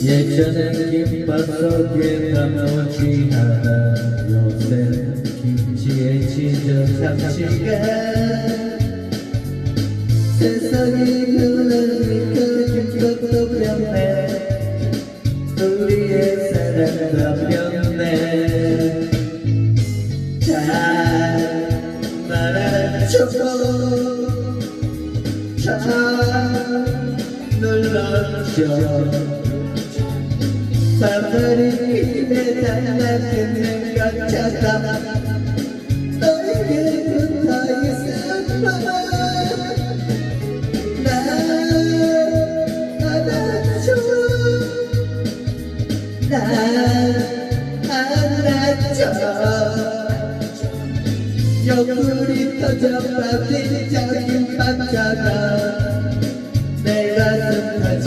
예전엔 김밥 속에 담놓지 않아 요새 김치에 찢어 참치가 세상이 흘러니까 김밥도 변해 우리의 사랑도 변해 잘 말아줘 잘 눌러줘 달라지는 것 같아 너에게 부탁했어 날 안아줘 날 안아줘 옆구리 터져 빠진 작은 반자가